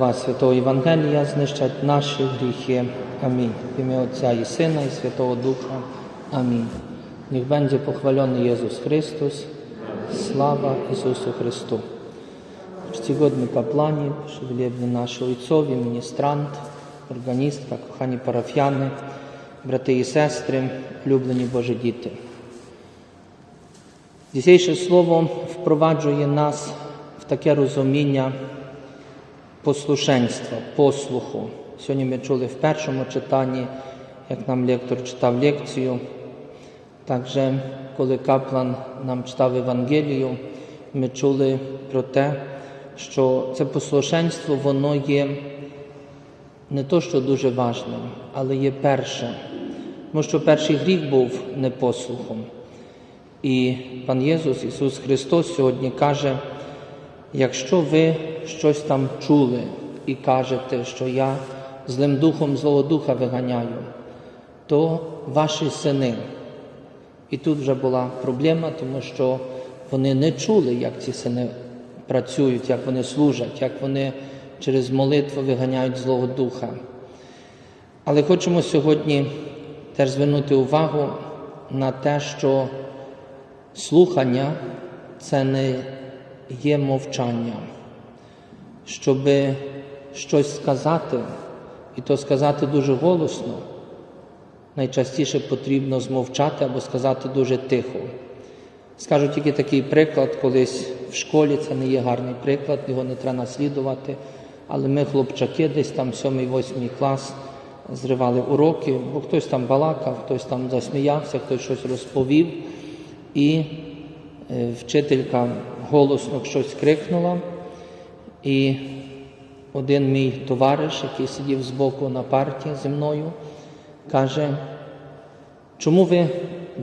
Святого Євангелія знищать наші гріхи. Амінь. В ім'я Отця і Сина, і Святого Духа. Амінь. Niech będzie pochwalony Jezus Chrystus. Sława Jezusu Chrystu. Czcigodni kapłani, przywilebieni nasi ojcowie, ministrant, органістка, кохані парафіяни, брати і сестри, улюблені Божі. Dzisiejsze слово впроваджує нас в таке розуміння послушенства, послуху. Сьогодні ми чули в першому читанні, як нам лектор читав лекцію. Також, коли каплан нам читав Евангелію, ми чули про те, що це послушенство, воно є не то, що дуже важним, але є перше. Тому що перший гріх був непослухом. І пан Єсус, Ісус Христос сьогодні каже, якщо ви щось там чули і кажете, що я злим духом Злого Духа виганяю, то ваші сини. І тут вже була проблема, тому що вони не чули, як ці сини працюють, як вони служать, як вони через молитву виганяють Злого Духа. Але хочемо сьогодні теж звернути увагу на те, що слухання це не є мовчання, щоб щось сказати, і то сказати дуже голосно. Найчастіше потрібно змовчати або сказати дуже тихо. Скажу тільки такий приклад, колись в школі це не є гарний приклад, його не треба наслідувати. Але ми, хлопчаки, десь там 7-8 клас зривали уроки, бо хтось там балакав, хтось там засміявся, хтось щось розповів. І е, вчителька голосно щось крикнула. І один мій товариш, який сидів збоку на парті зі мною, каже, чому ви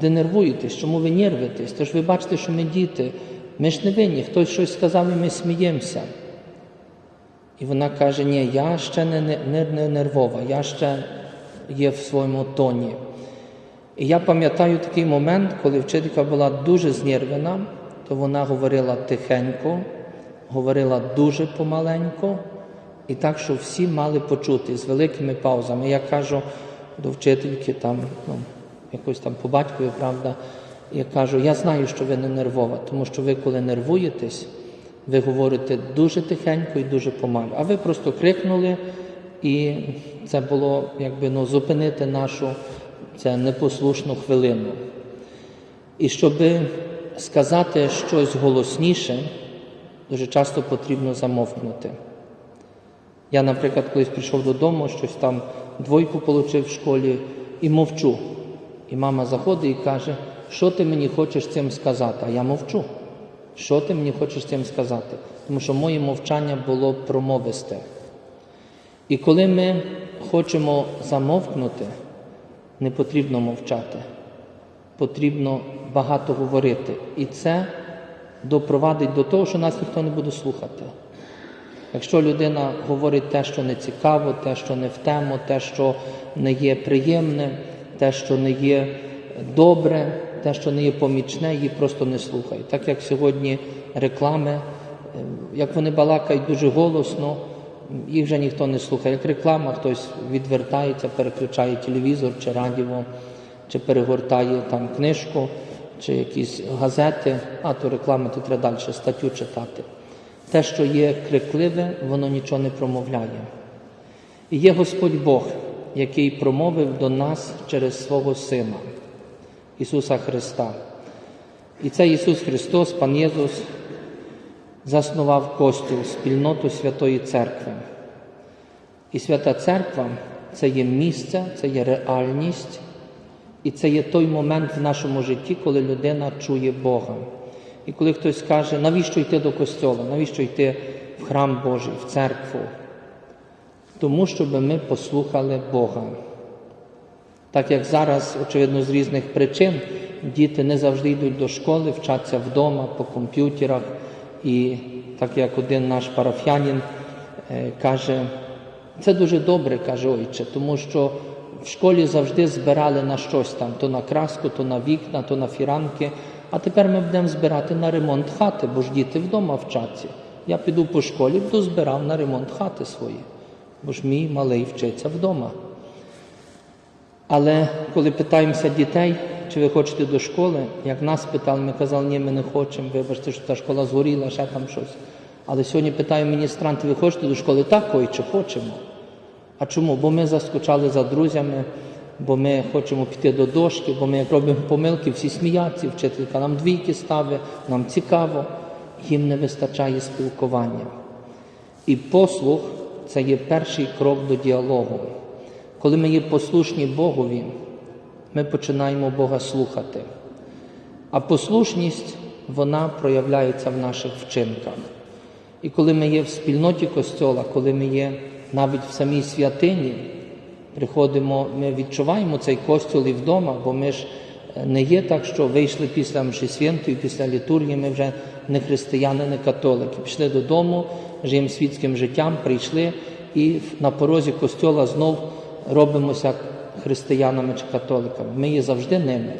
денервуєтесь, чому ви нервитесь? Тож ви бачите, що ми діти, ми ж не винні, хтось щось сказав і ми сміємося. І вона каже, ні, я ще не, не, не нервова, я ще є в своєму тоні. І я пам'ятаю такий момент, коли вчителька була дуже знервена, то вона говорила тихенько, говорила дуже помаленько, і так, що всі мали почути з великими паузами. Я кажу до вчительки, там, ну, якось там по батькові, правда, я кажу, я знаю, що ви не нервова, тому що ви, коли нервуєтесь, ви говорите дуже тихенько і дуже помалу. А ви просто крикнули, і це було якби ну, зупинити нашу це непослушну хвилину. І щоб сказати щось голосніше, дуже часто потрібно замовкнути. Я, наприклад, колись прийшов додому, щось там двойку отримав в школі і мовчу. І мама заходить і каже, що ти мені хочеш цим сказати? А я мовчу. Що ти мені хочеш цим сказати? Тому що моє мовчання було промовисте. І коли ми хочемо замовкнути, не потрібно мовчати, потрібно багато говорити. І це допровадить до того, що нас ніхто не буде слухати. Якщо людина говорить те, що не цікаво, те, що не в тему, те, що не є приємне, те, що не є добре, те, що не є помічне, її просто не слухають. Так як сьогодні реклами, як вони балакають дуже голосно, їх вже ніхто не слухає. Як реклама, хтось відвертається, переключає телевізор чи радіо, чи перегортає там книжку, чи якісь газети, а то реклама, то треба далі статтю читати. Те, що є крикливе, воно нічого не промовляє. І є Господь Бог, який промовив до нас через свого Сина, Ісуса Христа. І це Ісус Христос, Пан Єсус, заснував Костюл, спільноту Святої Церкви. І Свята Церква це є місце, це є реальність, і це є той момент в нашому житті, коли людина чує Бога. І коли хтось каже, навіщо йти до костьола, навіщо йти в храм Божий, в церкву? Тому, щоб ми послухали Бога. Так як зараз, очевидно, з різних причин діти не завжди йдуть до школи, вчаться вдома по комп'ютерах. І так як один наш парафіянин е, каже, це дуже добре, каже ойче, тому що в школі завжди збирали на щось там, то на краску, то на вікна, то на фіранки. А тепер ми будемо збирати на ремонт хати, бо ж діти вдома вчаться. Я піду по школі, буду збирав на ремонт хати свої, бо ж мій малий вчиться вдома. Але коли питаємося дітей, чи ви хочете до школи, як нас питали, ми казали, ні, ми не хочемо, вибачте, що та школа згоріла, ще там щось. Але сьогодні питаю міністранти, ви хочете до школи? Так, ой, чи хочемо. А чому? Бо ми заскучали за друзями, бо ми хочемо піти до дошки, бо ми як робимо помилки, всі сміються, вчителька нам двійки ставить, нам цікаво, їм не вистачає спілкування. І послух це є перший крок до діалогу. Коли ми є послушні Богові, ми починаємо Бога слухати. А послушність вона проявляється в наших вчинках. І коли ми є в спільноті Костьола, коли ми є навіть в самій святині, приходимо, ми відчуваємо цей костюл і вдома, бо ми ж е, не є так, що вийшли після мші святої, після літургії, ми вже не християни, не католики. Пішли додому, живемо світським життям, прийшли і на порозі костьола знов робимося християнами чи католиками. Ми є завжди ними.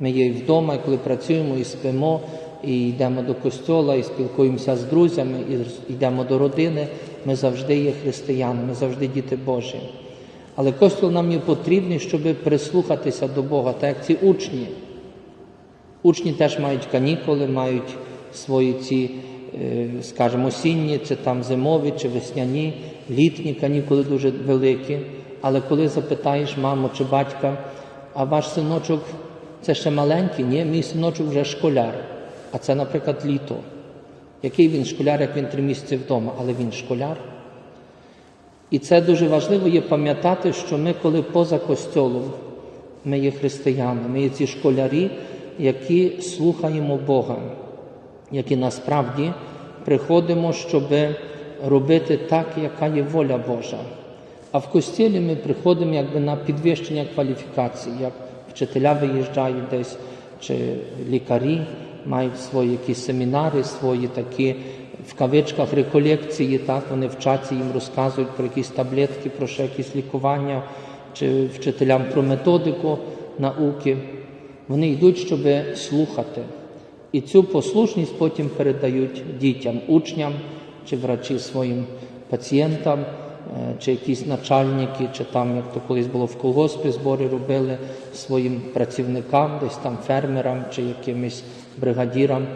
Ми є і вдома, і коли працюємо, і спимо, і йдемо до костьола, і спілкуємося з друзями, і йдемо до родини. Ми завжди є християнами, ми завжди діти Божі. Але костюл нам є потрібний, щоб прислухатися до Бога, так як ці учні. Учні теж мають канікули, мають свої ці, е, скажімо, осінні, чи там зимові, чи весняні, літні канікули дуже великі. Але коли запитаєш маму чи батька, а ваш синочок це ще маленький, ні, мій синочок вже школяр, а це, наприклад, літо. Який він школяр, як він три місяці вдома, але він школяр. І це дуже важливо є пам'ятати, що ми, коли поза костьолом, ми є християни, ми є ці школярі, які слухаємо Бога, які насправді приходимо, щоб робити так, яка є воля Божа. А в костілі ми приходимо якби на підвищення кваліфікації, як вчителя виїжджають десь, чи лікарі мають свої якісь семінари, свої такі в кавичках реколекції, так вони вчаться, їм розказують про якісь таблетки, про ще якісь лікування, чи вчителям про методику науки. Вони йдуть, щоб слухати. І цю послушність потім передають дітям, учням чи врачі своїм пацієнтам, чи якісь начальники, чи там, як то колись було в колгоспі, збори робили своїм працівникам, десь там фермерам чи якимось бригадірам.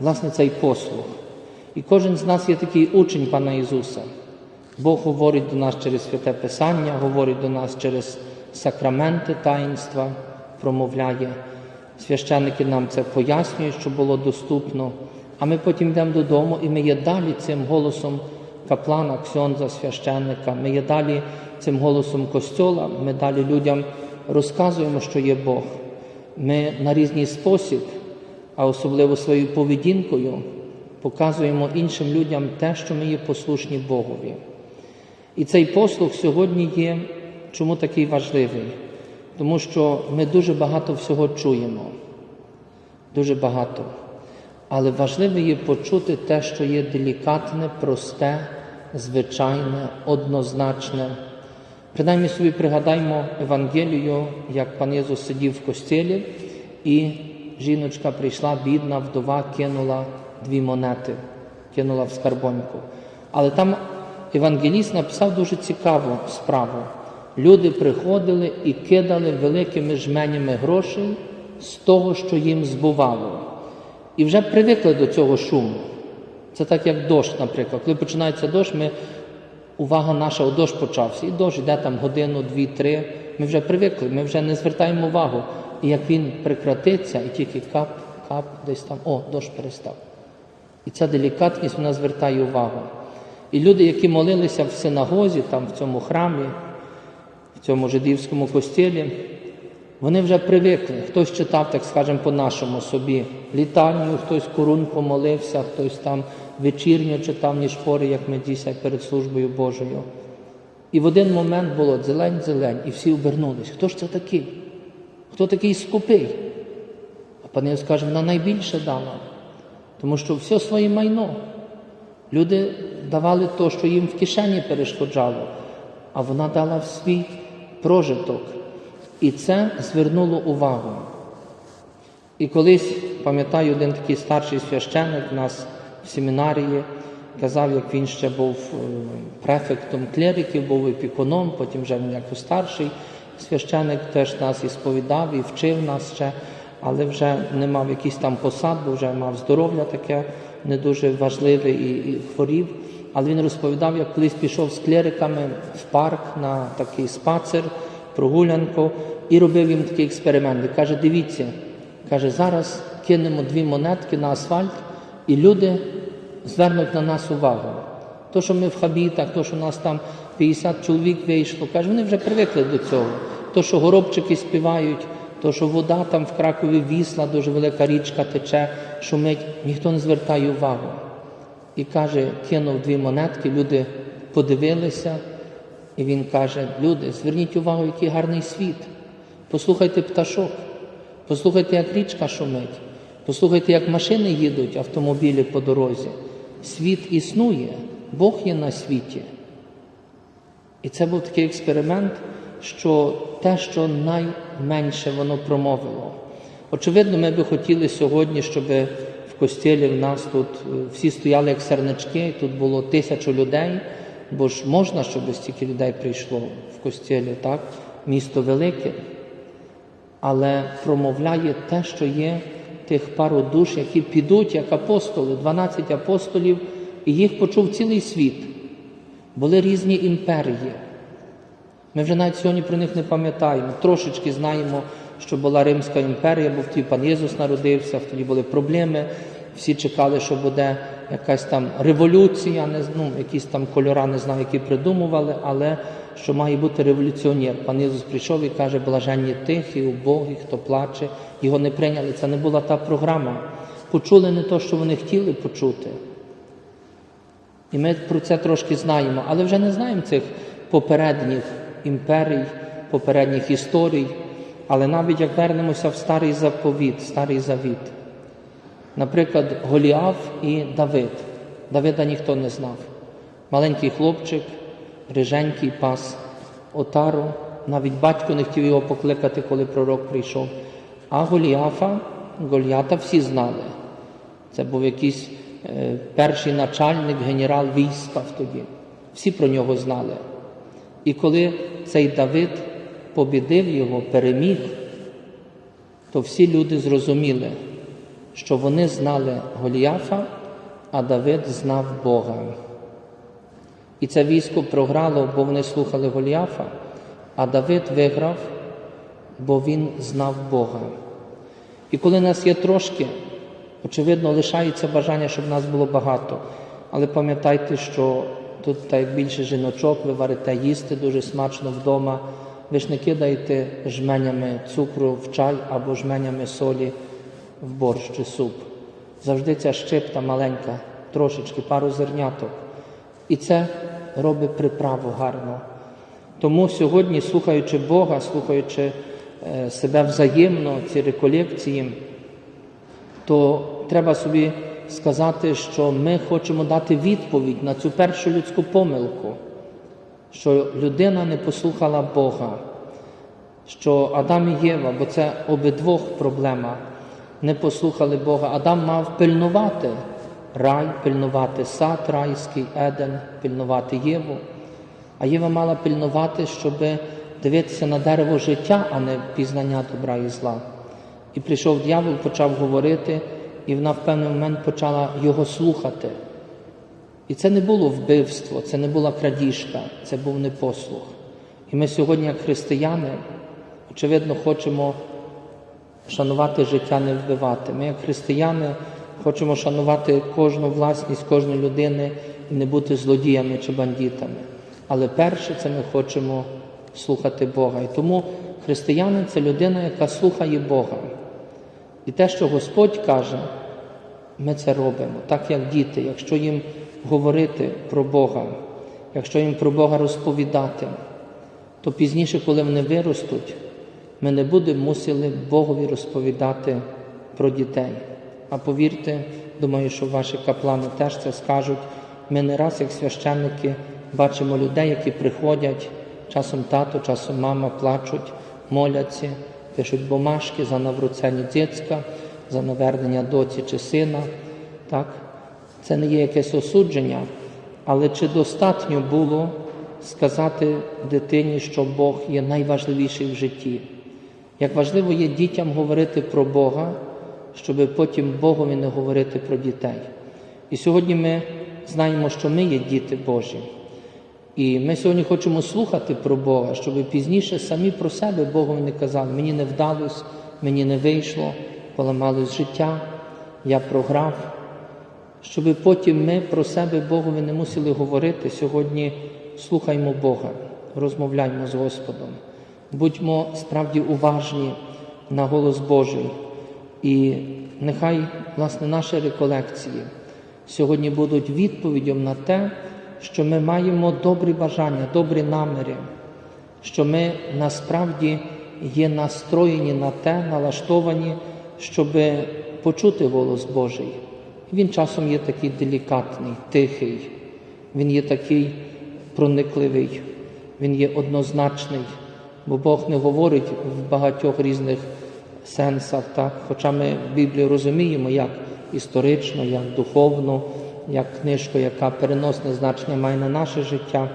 Власне, цей послух. І кожен з нас є такий учень Пана Ісуса. Бог говорить до нас через святе Писання, говорить до нас через сакраменти таїнства, промовляє. Священники нам це пояснюють, щоб було доступно. А ми потім йдемо додому, і ми є далі цим голосом каплана, ксьонза, священника. Ми є далі цим голосом костьола, ми далі людям розказуємо, що є Бог. Ми на різний спосіб, а особливо своєю поведінкою, показуємо іншим людям те, що ми є послушні Богові. І цей послух сьогодні є чому такий важливий? Тому що ми дуже багато всього чуємо, дуже багато. Але важливо є почути те, що є делікатне, просте, звичайне, однозначне. Принаймні собі пригадаймо Евангелію, як пан Єсус сидів в костілі, і жіночка прийшла, бідна, вдова, кинула дві монети, кинула в скарбоньку. Але там Евангеліст написав дуже цікаву справу. Люди приходили і кидали великими жменями грошей з того, що їм збувало. І вже привикли до цього шуму. Це так, як дощ, наприклад. Коли починається дощ, ми, увага наша, о дощ почався. І дощ йде там годину, дві, три. Ми вже привикли, ми вже не звертаємо увагу. І як він прекратиться, і тільки кап, кап, десь там, о, дощ перестав. І ця делікатність вона звертає увагу. І люди, які молилися в синагозі, там в цьому храмі, в цьому жидівському костілі, вони вже привикли. Хтось читав, так скажемо, по-нашому собі літальню, хтось корун помолився, хтось там вечірньо читав ніж шпори, як ми дійсно перед службою Божою. І в один момент було зелень-зелень, і всі обернулись. Хто ж це такий? Хто такий скупий? А пан Євс каже, вона найбільше дала, тому що все своє майно. Люди давали то, що їм в кишені перешкоджало, а вона дала в свій прожиток. І це звернуло увагу. І колись, пам'ятаю, один такий старший священник в нас в семінарії, казав, як він ще був е, префектом клериків, був епіконом, потім вже він як старший священик теж нас і сповідав, і вчив нас ще, але вже не мав якийсь там посад, бо вже мав здоров'я таке не дуже важливе і, і хворів. Але він розповідав, як колись пішов з клериками в парк на такий спацир, прогулянку, і робив їм такий експеримент. І каже, дивіться, каже, зараз кинемо дві монетки на асфальт, і люди звернуть на нас увагу. То, що ми в хабітах, то, що у нас там 50 чоловік вийшло, каже, вони вже привикли до цього. То, що горобчики співають, то, що вода там в Кракові вісла, дуже велика річка тече, шумить, ніхто не звертає увагу. І каже, кинув дві монетки, люди подивилися, і він каже: люди, зверніть увагу, який гарний світ. Послухайте пташок, послухайте, як річка шумить, послухайте, як машини їдуть, автомобілі по дорозі. Світ існує, Бог є на світі. І це був такий експеримент, що те, що найменше воно промовило. Очевидно, ми би хотіли сьогодні, щоб в костілі в нас тут е, всі стояли як сернички, тут було тисячу людей, бо ж можна, щоб стільки людей прийшло в костілі, так? Місто велике, але промовляє те, що є тих пару душ, які підуть як апостоли, 12 апостолів, і їх почув цілий світ. Були різні імперії. Ми вже навіть сьогодні про них не пам'ятаємо. Трошечки знаємо, що була Римська імперія, бо тоді пан Єсус народився, тоді були проблеми. Всі чекали, що буде якась там революція, не, ну, якісь там кольора, не знаю, які придумували, але що має бути революціонер. Пан Єсус прийшов і каже, блаженні тихі, убогі, хто плаче. Його не прийняли. Це не була та програма. Почули не те, що вони хотіли почути. І ми про це трошки знаємо, але вже не знаємо цих попередніх імперій, попередніх історій. Але навіть як вернемося в старий заповіт, старий завіт, наприклад, Голіаф і Давид. Давида ніхто не знав. Маленький хлопчик, риженький пас отару, навіть батько не хотів його покликати, коли пророк прийшов. А Голіафа, Голіата всі знали. Це був якийсь е, перший начальник, генерал війська тоді. Всі про нього знали. І коли цей Давид побідив його, переміг, то всі люди зрозуміли, що вони знали Голіафа, а Давид знав Бога. І це військо програло, бо вони слухали Голіафа, а Давид виграв, бо він знав Бога. І коли нас є трошки, очевидно, лишається бажання, щоб нас було багато. Але пам'ятайте, що тут так більше жіночок, ви варите їсти дуже смачно вдома. Ви ж не кидаєте жменями цукру в чай або жменями солі в борщ чи суп. Завжди ця щипта маленька, трошечки, пару зерняток. І це робить приправу гарно. Тому сьогодні, слухаючи Бога, слухаючи е, себе взаємно, ці реколекції, то треба собі сказати, що ми хочемо дати відповідь на цю першу людську помилку, що людина не послухала Бога, що Адам і Єва, бо це обидвох проблема, не послухали Бога. Адам мав пильнувати рай, пильнувати сад райський, Еден, пильнувати Єву. А Єва мала пильнувати, щоб дивитися на дерево життя, а не пізнання добра і зла. І прийшов дьявол, почав говорити, і вона в певний момент почала його слухати. І це не було вбивство, це не була крадіжка, це був непослух. І ми сьогодні, як християни, очевидно, хочемо шанувати життя, не вбивати. Ми, як християни, хочемо шанувати кожну власність, кожної людини і не бути злодіями чи бандитами. Але перше це ми хочемо слухати Бога. І тому християнин це людина, яка слухає Бога. І те, що Господь каже, ми це робимо, так як діти, якщо їм говорити про Бога, якщо їм про Бога розповідати, то пізніше, коли вони виростуть, ми не будемо мусили Богові розповідати про дітей. А повірте, думаю, що ваші каплани теж це скажуть. Ми не раз, як священники, бачимо людей, які приходять, часом тато, часом мама плачуть, моляться, пишуть бумажки за навруцення дітська, за навернення доці чи сина. Так? Це не є якесь осудження, але чи достатньо було сказати дитині, що Бог є найважливіший в житті? Як важливо є дітям говорити про Бога, щоб потім Богові не говорити про дітей. І сьогодні ми знаємо, що ми є діти Божі. І ми сьогодні хочемо слухати про Бога, щоб пізніше самі про себе Богові не казали, мені не вдалося, мені не вийшло, поламалось життя, я програв. Щоб потім ми про себе Богові не мусили говорити. Сьогодні слухаймо Бога, розмовляймо з Господом, будьмо справді уважні на голос Божий. І нехай, власне, наші реколекції сьогодні будуть відповіддю на те, що ми маємо добрі бажання, добрі наміри, що ми насправді є настроєні на те, налаштовані, щоб почути голос Божий. Він часом є такий делікатний, тихий, він є такий проникливий, він є однозначний, бо Бог не говорить в багатьох різних сенсах, так? хоча ми Біблію розуміємо як історично, як духовно, як книжку, яка переносне значення має на наше життя.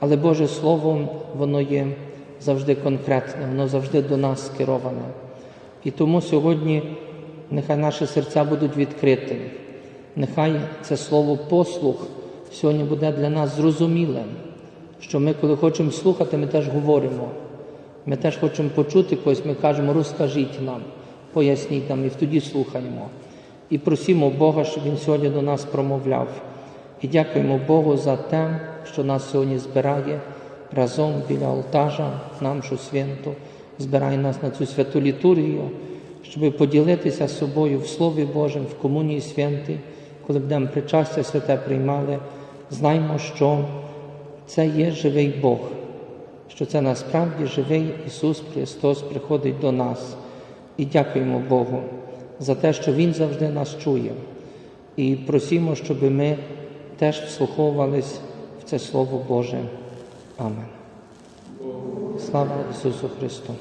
Але Боже Слово, воно є завжди конкретне, воно завжди до нас скероване. І тому сьогодні нехай наші серця будуть відкриті. Нехай це слово послух сьогодні буде для нас зрозумілим, що ми, коли хочемо слухати, ми теж говоримо. Ми теж хочемо почути когось, ми кажемо, розкажіть нам, поясніть нам, і тоді слухаємо. І просимо Бога, щоб Він сьогодні до нас промовляв. І дякуємо Богу за те, що нас сьогодні збирає разом біля алтажа, намшу святу, збирає нас на цю святу літургію, щоб поділитися собою в Слові Божим, в комунії святій, коли будемо причастя святе приймали, знаймо, що це є живий Бог, що це насправді живий Ісус Христос приходить до нас. І дякуємо Богу за те, що Він завжди нас чує. І просимо, щоб ми теж вслуховувались в це Слово Боже. Амен. Слава Ісусу Христу!